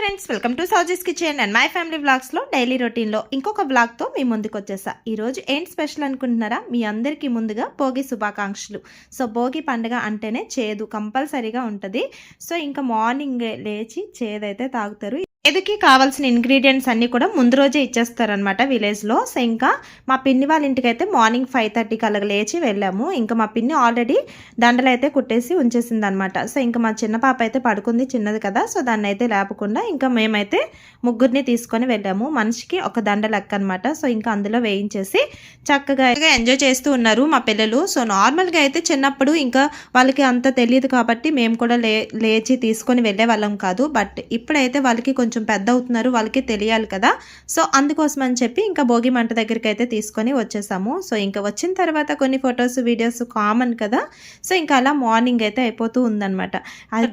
Friends welcome to Sowji's kitchen and my family వ్లాగ్స్లో daily రొటీన్లో ఇంకొక వ్లాగ్తో మీ ముందుకు వచ్చేసా. ఈరోజు ఏంటి స్పెషల్ అనుకుంటున్నారా? మీ అందరికీ ముందుగా భోగి శుభాకాంక్షలు. సో భోగి పండుగ అంటేనే చేదు కంపల్సరీగా ఉంటుంది. సో ఇంకా మార్నింగ్ లేచి చేదైతే తాగుతారు. ఎదుకి కావాల్సిన ఇంగ్రీడియంట్స్ అన్నీ కూడా ముందు రోజే ఇచ్చేస్తారనమాట విలేజ్లో సో ఇంకా మా పిన్ని వాళ్ళ ఇంటికి అయితే మార్నింగ్ ఫైవ్ థర్టీకి అలాగ లేచి వెళ్ళాము. ఇంకా మా పిన్ని ఆల్రెడీ దండలు అయితే కుట్టేసి ఉంచేసింది అనమాట సో ఇంకా మా చిన్న పాప అయితే పడుకుంది చిన్నది కదా. సో దాన్ని అయితే లేపకుండా ఇంకా మేమైతే ముగ్గురిని తీసుకొని వెళ్ళాము. మనిషికి ఒక దండ లెక్క అనమాట సో ఇంకా అందులో వేయించేసి చక్కగా ఎంజాయ్ చేస్తూ ఉన్నారు మా పిల్లలు. సో నార్మల్గా అయితే చిన్నప్పుడు ఇంకా వాళ్ళకి అంత తెలియదు కాబట్టి మేము కూడా లే లేచి తీసుకొని వెళ్ళే వాళ్ళం కాదు. బట్ ఇప్పుడైతే వాళ్ళకి కొంచెం కొంచెం పెద్ద అవుతున్నారు వాళ్ళకి తెలియాలి కదా. సో అందుకోసం అని చెప్పి ఇంకా భోగి మంట దగ్గరికి అయితే తీసుకొని వచ్చేసాము. సో ఇంకా వచ్చిన తర్వాత కొన్ని ఫొటోస్ వీడియోస్ కామన్ కదా. సో ఇంకా అలా మార్నింగ్ అయితే అయిపోతూ ఉందనమాట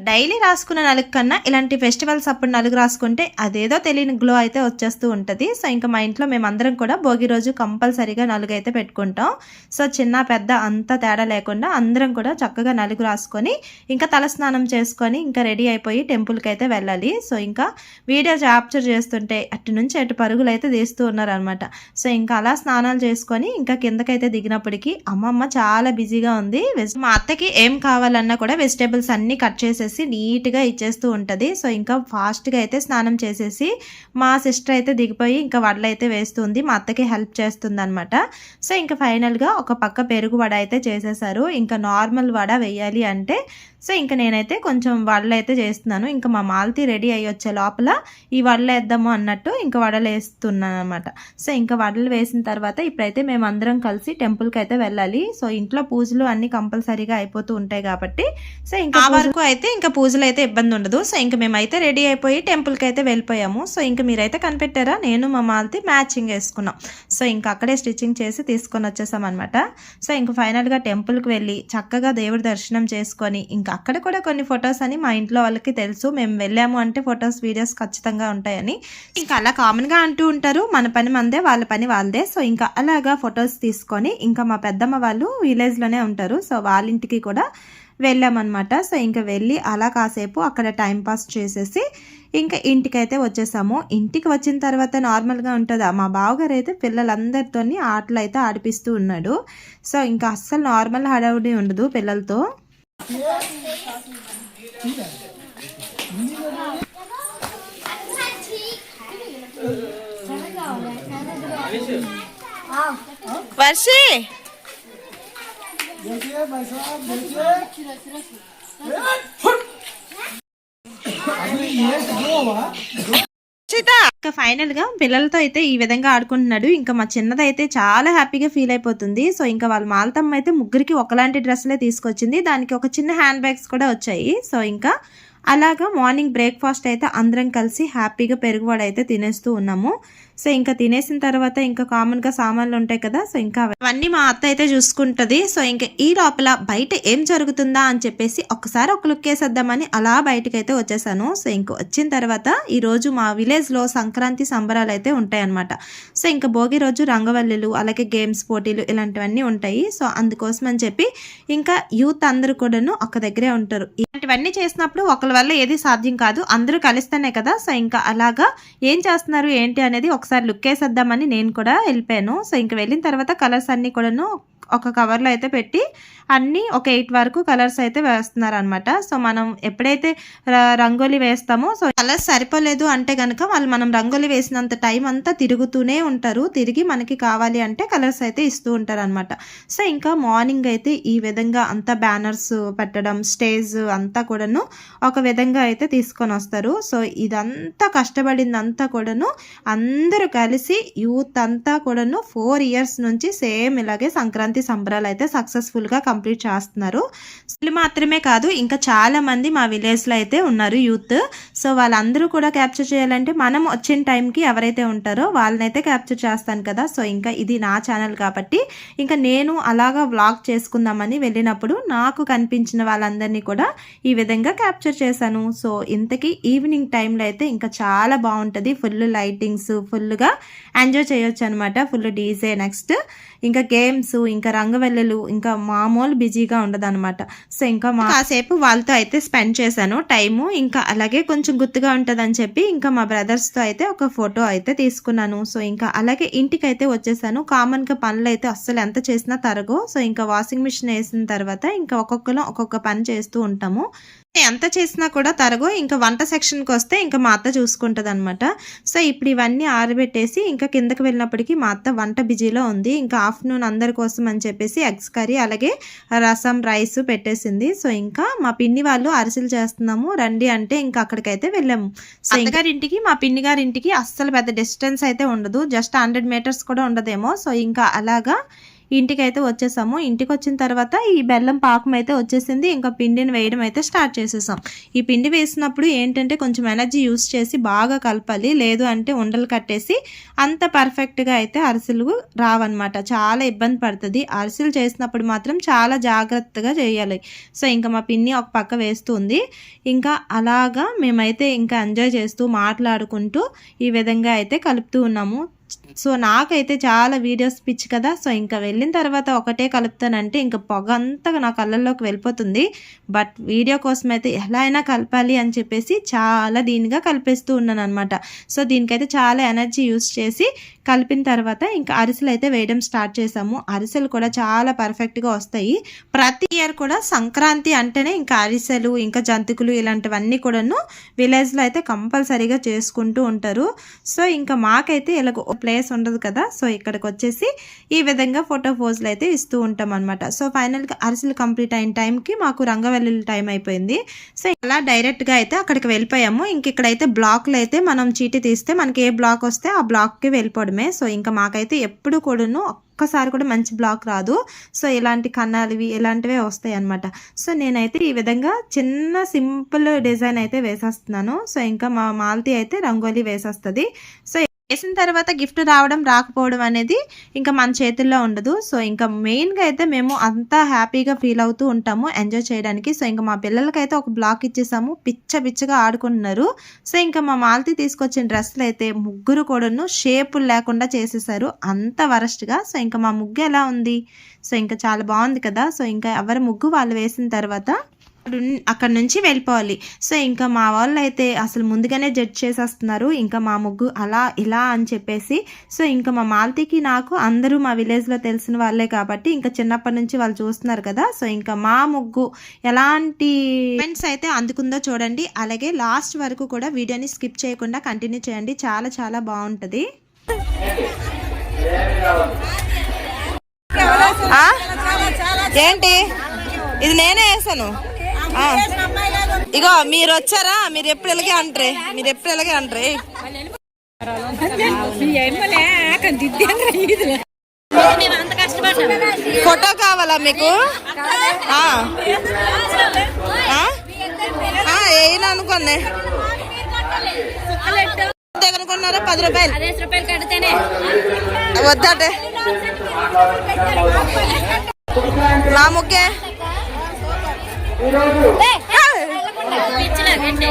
డైలీ రాసుకున్న నలుగు కన్నా ఇలాంటి ఫెస్టివల్స్ అప్పుడు నలుగు రాసుకుంటే అదేదో తెలియని గ్లో అయితే వచ్చేస్తూ ఉంటుంది. సో ఇంకా మా ఇంట్లో మేమందరం కూడా భోగి రోజు కంపల్సరీగా నలుగు అయితే పెట్టుకుంటాం. సో చిన్న పెద్ద అంత తేడా లేకుండా అందరం కూడా చక్కగా నలుగు రాసుకొని ఇంకా తలస్నానం చేసుకొని ఇంకా రెడీ అయిపోయి టెంపుల్కి అయితే వెళ్ళాలి. సో ఇంకా వీడియో క్యాప్చర్ చేస్తుంటే అటు నుంచి అటు పరుగులు అయితే తీస్తూ ఉన్నారనమాట సో ఇంకా అలా స్నానాలు చేసుకొని ఇంకా కిందకైతే దిగినప్పటికీ అమ్మమ్మ చాలా బిజీగా ఉంది. వెజ్ మా అత్తకి ఏం కావాలన్నా కూడా వెజిటేబుల్స్ అన్నీ కట్ చేసేసి నీట్గా ఇచ్చేస్తూ ఉంటుంది. సో ఇంకా ఫాస్ట్గా అయితే స్నానం చేసేసి మా సిస్టర్ అయితే దిగిపోయి ఇంకా వడలు అయితే వేస్తుంది. మా అత్తకి హెల్ప్ చేస్తుంది అనమాట సో ఇంకా ఫైనల్గా ఒక పక్క పెరుగు వడ అయితే చేసేసారు. ఇంకా నార్మల్ వడ వేయాలి అంటే సో ఇంకా నేనైతే కొంచెం వడలు అయితే చేస్తున్నాను. ఇంకా మా మాలతి రెడీ అయ్యి వచ్చే లోపల ఈ వడలు వేద్దాము అన్నట్టు ఇంకా వడలు వేస్తున్నాను అనమాట సో ఇంకా వడలు వేసిన తర్వాత ఇప్పుడైతే మేము అందరం కలిసి టెంపుల్కి అయితే వెళ్ళాలి. సో ఇంట్లో పూజలు అన్ని కంపల్సరీగా అయిపోతూ ఉంటాయి కాబట్టి సో ఇంకా వరకు అయితే ఇంకా పూజలు అయితే ఇబ్బంది ఉండదు. సో ఇంకా మేమైతే రెడీ అయిపోయి టెంపుల్కి అయితే వెళ్ళిపోయాము. సో ఇంకా మీరైతే కనిపెట్టారా? నేను మా మాలతి మ్యాచింగ్ వేసుకున్నాం. సో ఇంకా అక్కడే స్టిచ్చింగ్ చేసి తీసుకొని వచ్చేసాం అనమాట సో ఇంకా ఫైనల్గా టెంపుల్కి వెళ్ళి చక్కగా దేవుడి దర్శనం చేసుకొని ఇంకా అక్కడ కూడా కొన్ని ఫొటోస్ అని మా ఇంట్లో వాళ్ళకి తెలుసు. మేము వెళ్ళాము అంటే ఫొటోస్ వీడియోస్ ఖచ్చితంగా ఉంటాయని. ఇంకా అలా కామన్గా అంటూ ఉంటారు. మన పని మందే వాళ్ళ పని వాళ్ళదే. సో ఇంకా అలాగా ఫొటోస్ తీసుకొని ఇంకా మా పెద్దమ్మ వాళ్ళు విలేజ్లోనే ఉంటారు. సో వాళ్ళ ఇంటికి కూడా వెళ్ళామన్నమాట. సో ఇంకా వెళ్ళి అలా కాసేపు అక్కడ టైం పాస్ చేసేసి ఇంకా ఇంటికైతే వచ్చేసాము. ఇంటికి వచ్చిన తర్వాత నార్మల్గా ఉంటుందా. మా బావగారు అయితే పిల్లలందరితో ఆటలు అయితే ఆడిపిస్తూ ఉన్నాడు. సో ఇంకా అస్సలు నార్మల్ హడావుడి ఉండదు పిల్లలతో. Vai ser? ఇంకా ఫైనల్గా పిల్లలతో అయితే ఈ విధంగా ఆడుకుంటున్నాడు. ఇంకా మా చిన్నదైతే చాలా హ్యాపీగా ఫీల్ అయిపోతుంది. సో ఇంకా వాళ్ళ మాలతమ్మ అయితే ముగ్గురికి ఒకలాంటి డ్రెస్లే తీసుకొచ్చింది. దానికి ఒక చిన్న హ్యాండ్ బ్యాగ్స్ కూడా వచ్చాయి. సో ఇంకా అలాగా మార్నింగ్ బ్రేక్ఫాస్ట్ అయితే అందరం కలిసి హ్యాపీగా పెరుగువాడు అయితే తినేస్తూ ఉన్నాము. సో ఇంకా తినేసిన తర్వాత ఇంకా కామన్గా సామాన్లు ఉంటాయి కదా సో ఇంకా అవన్నీ మా అత్త అయితే చూసుకుంటుంది. సో ఇంకా ఈ లోపల బయట ఏం జరుగుతుందా అని చెప్పేసి ఒకసారి ఒక లుక్ వేసేద్దామని అలా బయటకు అయితే వచ్చేసాను. సో ఇంక వచ్చిన తర్వాత ఈరోజు మా విలేజ్లో సంక్రాంతి సంబరాలు అయితే ఉంటాయన్నమాట. సో ఇంకా భోగి రోజు రంగవల్లులు అలాగే గేమ్స్ పోటీలు ఇలాంటివన్నీ ఉంటాయి. సో అందుకోసం అని చెప్పి ఇంకా యూత్ అందరూ కూడాను ఒక దగ్గరే ఉంటారు. ఇలాంటివన్నీ చేసినప్పుడు ఒకళ్ళ వల్ల ఏది సాధ్యం కాదు. అందరూ కలిస్తేనే కదా. సో ఇంకా అలాగా ఏం చేస్తున్నారు ఏంటి అనేది ఒకసారి లుక్ వేసేద్దామని నేను కూడా వెళ్ళిపోయాను. సో ఇంకా వెళ్ళిన తర్వాత కలర్స్ అన్నీ కూడాను ఒక కవర్లో అయితే పెట్టి అన్నీ ఒక ఎయిట్ వరకు కలర్స్ అయితే వేస్తున్నారు అనమాట సో మనం ఎప్పుడైతే రంగోలీ రంగోలి వేస్తామో సో కలర్స్ సరిపోలేదు అంటే కనుక వాళ్ళు మనం రంగోలీ వేసినంత టైం అంతా తిరుగుతూనే ఉంటారు. తిరిగి మనకి కావాలి అంటే కలర్స్ అయితే ఇస్తూ ఉంటారు అనమాట సో ఇంకా మార్నింగ్ అయితే ఈ విధంగా అంతా బ్యానర్స్ పెట్టడం స్టేజ్ అంతా కూడాను ఒక విధంగా అయితే తీసుకొని వస్తారు. సో ఇదంతా కష్టపడిందంతా కూడాను అందరూ కలిసి యూత్ అంతా కూడాను ఫోర్ ఇయర్స్ నుంచి సేమ్ ఇలాగే సంక్రాంతి సంబరాలు అయితే సక్సెస్ఫుల్గా కంప్లీట్ చేస్తున్నారు. వీళ్ళు మాత్రమే కాదు ఇంకా చాలా మంది మా విలేజ్లో అయితే ఉన్నారు యూత్. సో వాళ్ళందరూ కూడా క్యాప్చర్ చేయాలంటే మనం వచ్చిన టైంకి ఎవరైతే ఉంటారో వాళ్ళనైతే క్యాప్చర్ చేస్తాను కదా. సో ఇంకా ఇది నా ఛానల్ కాబట్టి ఇంకా నేను అలాగా వ్లాగ్ చేసుకుందామని వెళ్ళినప్పుడు నాకు కనిపించిన వాళ్ళందరినీ కూడా ఈ విధంగా క్యాప్చర్ చేశాను. సో ఇంతకీ ఈవినింగ్ టైంలో అయితే ఇంకా చాలా బాగుంటుంది. ఫుల్ లైటింగ్స్ ఫుల్గా ఎంజాయ్ చేయొచ్చు అనమాట ఫుల్ డీజే నెక్స్ట్. ఇంకా గేమ్స్ ఇంకా రంగవెల్లలు ఇంకా మామూలు బిజీగా ఉండదు సో ఇంకా మా కాసేపు వాళ్ళతో అయితే స్పెండ్ చేశాను టైము. ఇంకా అలాగే కొంచెం గుర్తుగా ఉంటుందని చెప్పి ఇంకా మా బ్రదర్స్తో అయితే ఒక ఫోటో అయితే తీసుకున్నాను. సో ఇంకా అలాగే ఇంటికి అయితే వచ్చేసాను. కామన్గా పనులు అయితే అస్సలు ఎంత చేసినా తరగో సో ఇంకా వాషింగ్ మిషన్ వేసిన తర్వాత ఇంకా ఒక్కొక్కరు ఒక్కొక్క పని చేస్తూ ఉంటాము. ఎంత చేసినా కూడా తరగో ఇంకా వంట సెక్షన్కి వస్తే ఇంకా మా అత్త చూసుకుంటుంది అనమాట సో ఇప్పుడు ఇవన్నీ ఆరబెట్టేసి ఇంకా కిందకి వెళ్ళినప్పటికీ మా అత్త వంట బిజీలో ఉంది. ఇంకా ఆఫ్టర్నూన్ అందరి కోసం అని చెప్పేసి ఎగ్స్ కర్రీ అలాగే రసం రైస్ పెట్టేసింది. సో ఇంకా మా పిన్ని వాళ్ళు అరిసెలు చేస్తున్నాము. రండి అంటే ఇంకా అక్కడికైతే వెళ్ళాము. సో ఇంటికి మా పిన్ని గారి ఇంటికి అస్సలు పెద్ద డిస్టెన్స్ అయితే ఉండదు. జస్ట్ హండ్రెడ్ మీటర్స్ కూడా ఉండదేమో. సో ఇంకా అలాగా ఇంటికి అయితే వచ్చేసాము. ఇంటికి వచ్చిన తర్వాత ఈ బెల్లం పాకం అయితే వచ్చేసింది. ఇంకా పిండిని వేయడం అయితే స్టార్ట్ చేసేసాం. ఈ పిండి వేసినప్పుడు ఏంటంటే కొంచెం ఎనర్జీ యూస్ చేసి బాగా కలపాలి. లేదు అంటే ఉండలు కట్టేసి అంత పర్ఫెక్ట్గా అయితే అరిసెలు రావన్నమాట. చాలా ఇబ్బంది పడుతుంది. అరిసెలు చేసినప్పుడు మాత్రం చాలా జాగ్రత్తగా చేయాలి. సో ఇంకా మా పిన్ని ఒక పక్క వేస్తుంది. ఇంకా అలాగా మేమైతే ఇంకా ఎంజాయ్ చేస్తూ మాట్లాడుకుంటూ ఈ విధంగా అయితే కలుపుతూ ఉన్నాము. సో నాకైతే చాలా వీడియోస్ పిచ్చి కదా. సో ఇంకా వెళ్ళిన తర్వాత ఒకటే కలుపుతానంటే ఇంకా పొగ అంతా నా కళ్ళల్లోకి వెళ్ళిపోతుంది. బట్ వీడియో కోసం అయితే ఎలా అయినా కలపాలి అని చెప్పేసి చాలా దీనిగా కలిపేస్తూ ఉన్నాను అనమాట సో దీనికైతే చాలా ఎనర్జీ యూస్ చేసి కలిపిన తర్వాత ఇంకా అరిసెలు అయితే వేయడం స్టార్ట్ చేసాము. అరిసెలు కూడా చాలా పర్ఫెక్ట్గా వస్తాయి. ప్రతి ఇయర్ కూడా సంక్రాంతి అంటేనే ఇంకా అరిసెలు ఇంకా జంతికలు ఇలాంటివన్నీ కూడాను విలేజ్లో అయితే కంపల్సరీగా చేసుకుంటూ ఉంటారు. సో ఇంకా మాకైతే ఇలా ప్లేస్ ఉండదు కదా. సో ఇక్కడికి వచ్చేసి ఈ విధంగా ఫోటో పోజులు అయితే ఇస్తూ ఉంటాం అనమాట సో ఫైనల్గా అరిసెలు కంప్లీట్ అయిన టైంకి మాకు రంగవల్లి టైం అయిపోయింది. సో అలా డైరెక్ట్గా అయితే అక్కడికి వెళ్ళిపోయాము. ఇంక ఇక్కడైతే బ్లాక్లు అయితే మనం చీటీ తీస్తే మనకి ఏ బ్లాక్ వస్తే ఆ బ్లాక్కి వెళ్ళిపోవడమే సో ఇంకా మాకైతే ఎప్పుడు కూడాను ఒక్కసారి కూడా మంచి బ్లాక్ రాదు. సో ఇలాంటి కన్నాలివి ఇలాంటివే వస్తాయి అనమాట సో నేనైతే ఈ విధంగా చిన్న సింపుల్ డిజైన్ అయితే వేసేస్తున్నాను. సో ఇంకా మా మాలతి అయితే రంగోలీ వేసేస్తుంది. సో వేసిన తర్వాత గిఫ్ట్ రావడం రాకపోవడం అనేది ఇంకా మన చేతుల్లో ఉండదు. సో ఇంకా మెయిన్గా అయితే మేము అంతా హ్యాపీగా ఫీల్ అవుతూ ఉంటాము ఎంజాయ్ చేయడానికి. సో ఇంకా మా పిల్లలకైతే ఒక బ్లాక్ ఇచ్చేసాము పిచ్చ పిచ్చగా ఆడుకుంటున్నారు. సో ఇంకా మా మాలతి తీసుకొచ్చిన డ్రెస్సులు అయితే ముగ్గురు కూడాను షేపులు లేకుండా చేసేసారు అంత వరస్ట్గా. సో ఇంకా మా ముగ్గు ఎలా ఉంది? సో ఇంకా చాలా బాగుంది కదా? సో ఇంకా ఎవరి ముగ్గు వాళ్ళు వేసిన తర్వాత అక్కడ- అక్కడ నుంచి వెళ్ళిపోవాలి. సో ఇంకా మా వాళ్ళు అయితే అసలు ముందుగానే జడ్జ్ చేసేస్తున్నారు. ఇంకా మా ముగ్గు అలా ఇలా అని చెప్పేసి. సో ఇంకా మా మాలతికి నాకు అందరూ మా విలేజ్లో తెలిసిన వాళ్ళే కాబట్టి ఇంకా చిన్నప్పటి నుంచి వాళ్ళు చూస్తున్నారు కదా. సో ఇంకా మా ముగ్గు ఎలాంటి కామెంట్స్ అయితే అందుకుందో చూడండి. అలాగే లాస్ట్ వరకు కూడా వీడియోని స్కిప్ చేయకుండా కంటిన్యూ చేయండి. చాలా చాలా బాగుంటుంది? ఏంటి? ఇది నేనే వేసాను. ఇగో మీరు వచ్చారా? మీరు ఎప్పుడు ఎలాగే అంటారే? మీరు ఎప్పుడు ఎలాగే అంటారే? ఫోటో కావాలా మీకు? ఏం అనుకోండి అనుకున్నారా పది రూపాయలు? పదిహేను రూపాయలు కడితేనే. వద్దటే నా ముగ్గే గంటే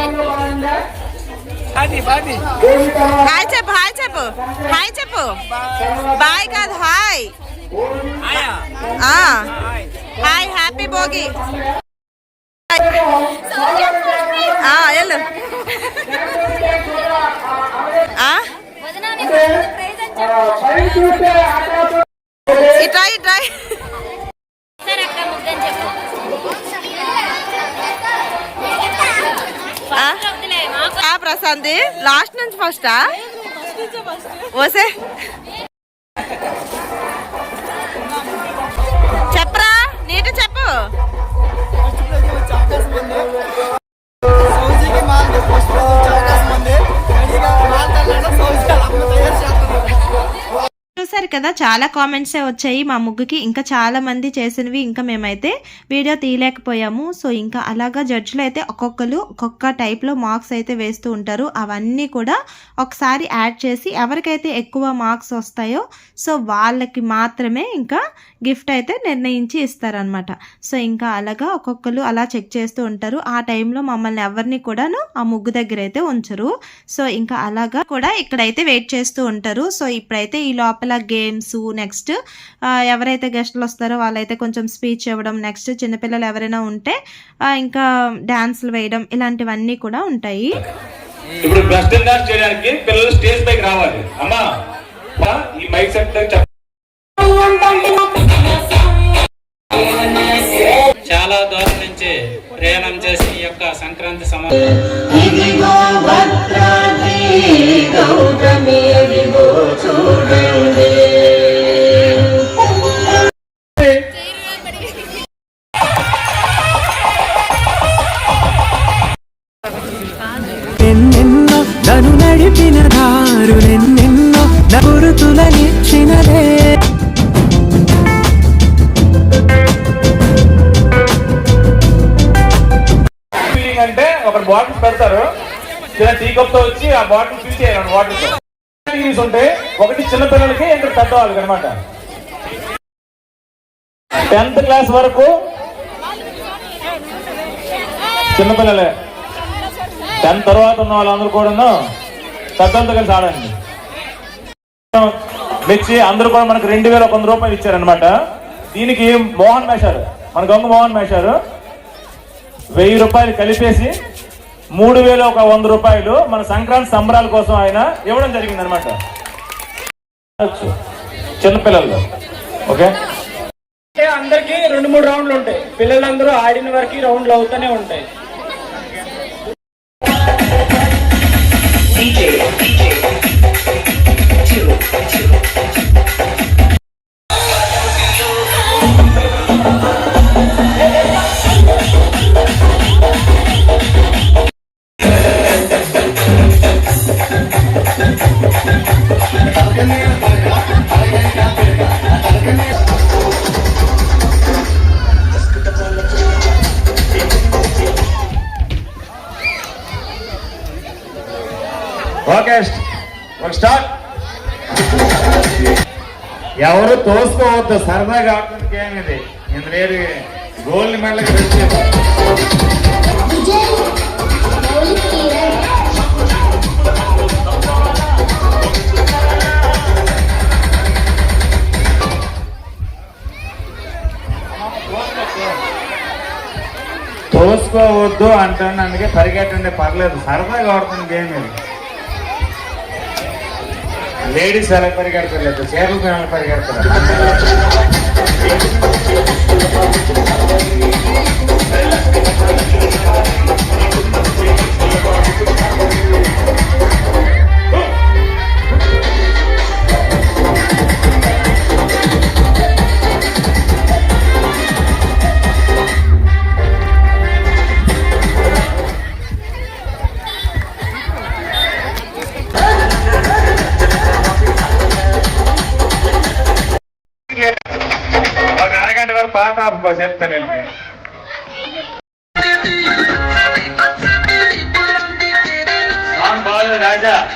హాయ్ చెప్పు హాయ్ చెప్పు. హాయ్ చెప్పు. బాయ్ కాదు హాయ్. ఆ. హాయ్. హ్యాపీ భోగి. ఆ, వెళ్ళు. ఇట్రా ఇట్రా ప్రశాంతి. లాస్ట్ నుంచి ఫస్టా ఓసే చూశారు కదా చాలా కామెంట్సే వచ్చాయి. మా ముగ్గుకి ఇంకా చాలా మంది చేసినవి ఇంకా మేమైతే వీడియో తీయలేకపోయాము. సో ఇంకా అలాగా జడ్జిలు అయితే ఒక్కొక్కరు ఒక్కొక్క టైప్లో మార్క్స్ అయితే వేస్తూ ఉంటారు. అవన్నీ కూడా ఒకసారి యాడ్ చేసి ఎవరికైతే ఎక్కువ మార్క్స్ వస్తాయో సో వాళ్ళకి మాత్రమే ఇంకా గిఫ్ట్ అయితే నిర్ణయించి ఇస్తారనమాట సో ఇంకా అలాగా ఒక్కొక్కరు అలా చెక్ చేస్తూ ఉంటారు. ఆ టైంలో మమ్మల్ని ఎవరిని కూడాను ఆ ముగ్గు దగ్గర అయితే ఉంచరు. సో ఇంకా అలాగా కూడా ఇక్కడైతే వెయిట్ చేస్తూ ఉంటారు. సో ఇప్పుడైతే ఈ లోపల గేమ్స్ నెక్స్ట్. ఎవరైతే గెస్టులు వస్తారో వాళ్ళైతే కొంచెం స్పీచ్ ఇవ్వడం నెక్స్ట్. చిన్నపిల్లలు ఎవరైనా ఉంటే ఇంకా డాన్సులు వేయడం ఇలాంటివన్నీ కూడా ఉంటాయి. ఇప్పుడు వెస్టర్న్ డాన్స్ చేయడానికి పిల్లలు స్టేజ్ పైకి రావాలి. అమ్మా అమ్మా, ఈ మైక్ సెట్ చెప్ప చాలా దూరం నుంచి ప్రయాణం చేసి ఈ యొక్క సంక్రాంతి సమా నడిపిన దారులెన్నెన్నో గురుతులనిచ్చినదే ఫీలింగ్ అంటే ఒక బాటిల్స్ పెడతారు చిన్న టీ కప్తో వచ్చి ఆ బాటిల్ ఫిల్ చేయాలి వాటర్తో డిగ్రీస్ ఉంటాయి ఒకటి చిన్నపిల్లలకి ఇంకా పెద్దవాళ్ళకి అనమాట టెన్త్ క్లాస్ వరకు చిన్నపిల్లలే టెన్త్ తర్వాత ఉన్న వాళ్ళందరూ కూడాను పెద్దలతో కలిసి ఆడండి. మెచ్చి అందరూ కూడా మనకు రెండు వేల ఒక వంద రూపాయలు ఇచ్చారనమాట దీనికి మోహన్ మేషారు మన గంగు మోహన్ మేషారు వెయ్యి రూపాయలు కలిపేసి మూడు వేల ఒక వంద రూపాయలు మన సంక్రాంతి సంబరాల కోసం ఆయన ఇవ్వడం జరిగింది అనమాట చిన్నపిల్లలు ఓకే? అంటే అందరికి రెండు మూడు రౌండ్లు ఉంటాయి. పిల్లలందరూ ఆడిన వరకు రౌండ్లు అవుతూనే ఉంటాయి. ఓకే తోసుకోవద్దు సరదాగా ఆడుతున్న గేమ్ ఇది ఇందులో గోల్డ్ మెడల్. తోసుకోవద్దు అంటాను అందుకే పరిగెట్టండి పర్లేదు. సరదాగా ఆడుతున్న గేమ్ ఇది లేడీస్ ఎలా పరిగెడతలేదు చీరలతో ఎలా పరిగెడతారు? అరగంట వరకు పాట ఆపు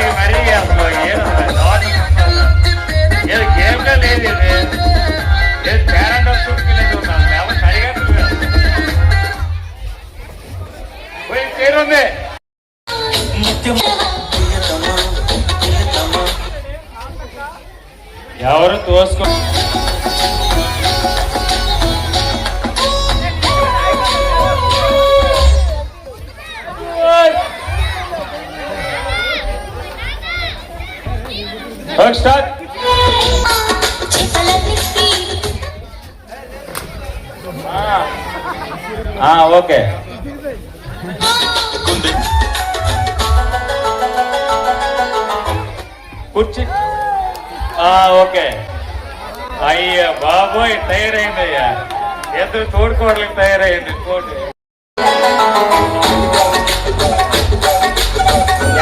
స్టార్ట్ ఓకే కూర్చి. ఓకే అయ్యా బాబోయ్ తయారైంది అయ్యా. ఎదురు తోడుకోవడానికి తయారైంది. తోడు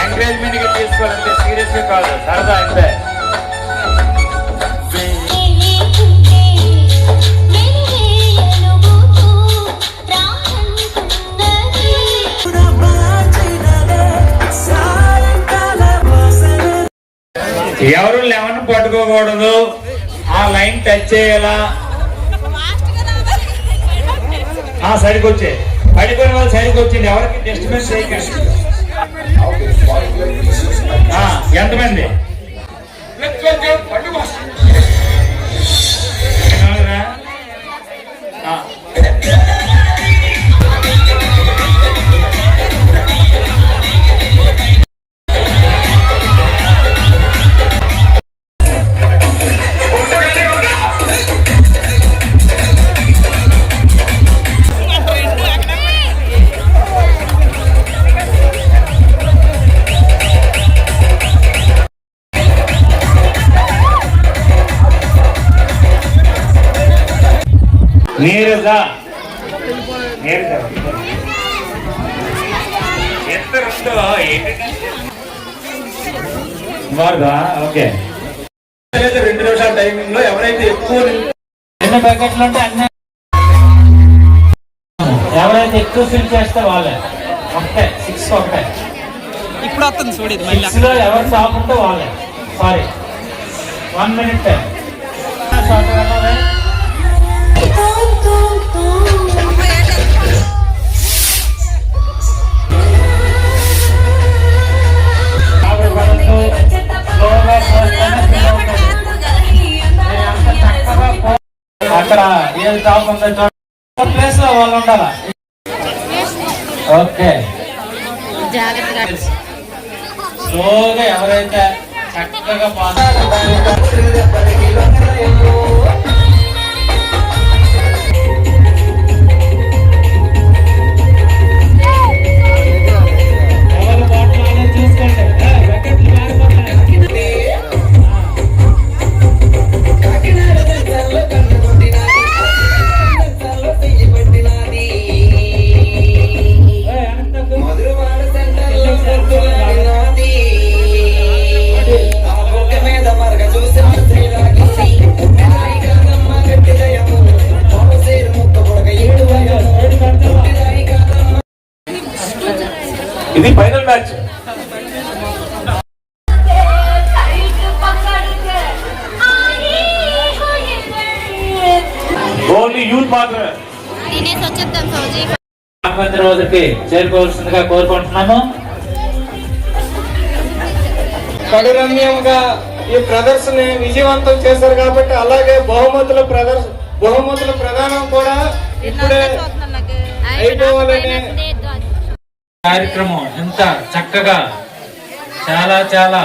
ఎంకరేజ్మెంట్గా తీసుకోవాలంటే సీరియస్గా కాదు. సరదా అంతే. ఎవరు లెవెన్ పట్టుకోకూడదు. ఆ లైన్ టచ్ చేయాలా? ఆ సైడ్కి వచ్చే పడిపోయిన వాళ్ళు సైడ్కి వచ్చింది ఎవరికి డిస్టర్బెన్స్ చేయకండి ఎంతమంది? ఎంత ఉందో ఓకే. రెండు నిమిషాల టైమింగ్లో ఎవరైతే ఎక్కువ ఎన్ని ప్యాకెట్లు ఉంటే అన్ని ఎవరైతే ఎక్కువ ఫిల్ చేస్తే వాళ్ళే. ఒకటే సిక్స్ ఒకటే. ఇప్పుడు వస్తుంది చూడేది మళ్ళీ. లో ఎవరు ఉంటే వాళ్ళే. సారీ వన్ మినిట్ టైం అక్కడ ఏది టాప్ ఉందో ప్లేస్లో వాళ్ళు ఉండాలా? ఓకే. స్లోగా ఎవరైతే చక్కగా తినేసి వచ్చేద్దాం సౌజీ. ఆపంది రోజుకి చేరుకోవాల్సిందిగా కోరుకుంటున్నాము. కడురమ్యంగా ఈ ప్రదర్శన విజయవంతం చేశారు కాబట్టి అలాగే బహుమతుల ప్రదర్శన బహుమతుల ప్రదానం కూడా ఇప్పుడే అయిపోవాలని కార్యక్రమం ఎంత చక్కగా చాలా చాలా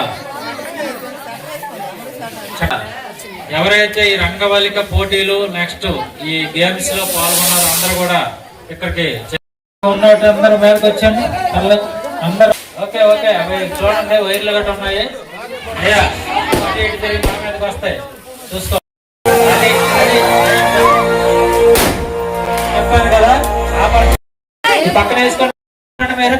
ఎవరైతే ఈ రంగవల్లిక పోటీలు నెక్స్ట్ ఈ గేమ్స్లో పాల్గొన్నారో అందరూ కూడా ఇక్కడికి ఉన్నట్టు అందరూ మేరకు వచ్చాము. అందరూ. Okay okay. అవి చూడండి వైర్లు గట్రా ఉన్నాయి. అయ్యా ఇటు తిరిగి మన మీదకి వస్తాయి. చూసుకో. చెప్పాను కదా పక్కన వేసుకోండి. మీరు.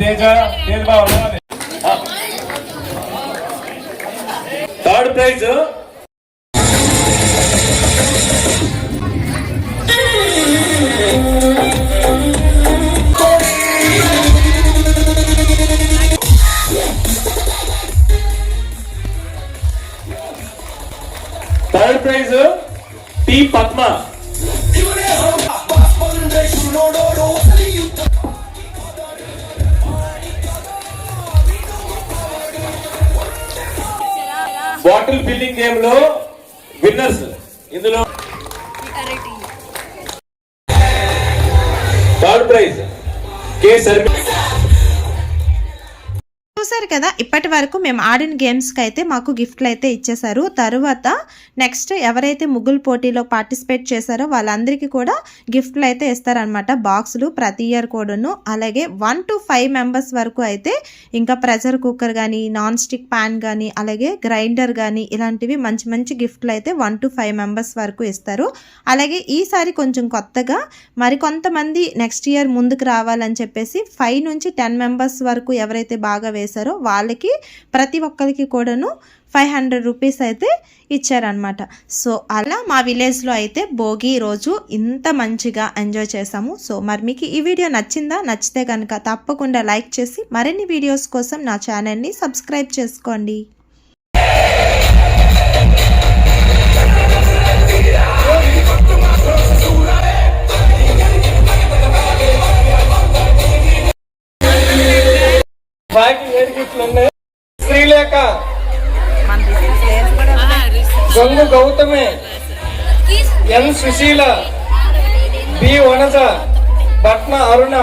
తేజ తేజ్ బాబు థర్డ్ ప్రైజ్. వరకు మేము ఆడిన గేమ్స్కి అయితే మాకు గిఫ్ట్లు అయితే ఇచ్చేసారు తర్వాత నెక్స్ట్ ఎవరైతే ముగ్గులు పోటీలో పార్టిసిపేట్ చేశారో వాళ్ళందరికీ కూడా గిఫ్ట్లు అయితే ఇస్తారనమాట బాక్సులు ప్రతి ఇయర్ కూడాను. అలాగే వన్ టు ఫైవ్ మెంబర్స్ వరకు అయితే ఇంకా ప్రెషర్ కుక్కర్ కానీ నాన్ స్టిక్ ప్యాన్ కానీ అలాగే గ్రైండర్ కానీ ఇలాంటివి మంచి మంచి గిఫ్ట్లు అయితే వన్ టు ఫైవ్ మెంబర్స్ వరకు ఇస్తారు. అలాగే ఈసారి కొంచెం కొత్తగా మరికొంతమంది నెక్స్ట్ ఇయర్ ముందుకు రావాలని చెప్పేసి ఫైవ్ నుంచి టెన్ మెంబర్స్ వరకు ఎవరైతే బాగా వేశారో వాళ్ళకి ప్రతి ఒక్కరికి కూడాను ఫైవ్ హండ్రెడ్ రూపీస్ అయితే ఇచ్చారనమాట సో అలా మా విలేజ్లో అయితే భోగి రోజు ఇంత మంచిగా ఎంజాయ్ చేసాము సో మరి మీకు ఈ వీడియో నచ్చిందా? నచ్చితే కనుక తప్పకుండా లైక్ చేసి మరిన్ని వీడియోస్ కోసం నా ఛానల్ని సబ్స్క్రైబ్ చేసుకోండి. బాగా ఏడు ಶ್ರೀಲೇಖ. ಗಂಗು ಗೌತಮಿ. ಎನ್ ಸುಶೀಲ. ಬಿ ವನಜ. ಭಟ್ನ ಅರುಣ.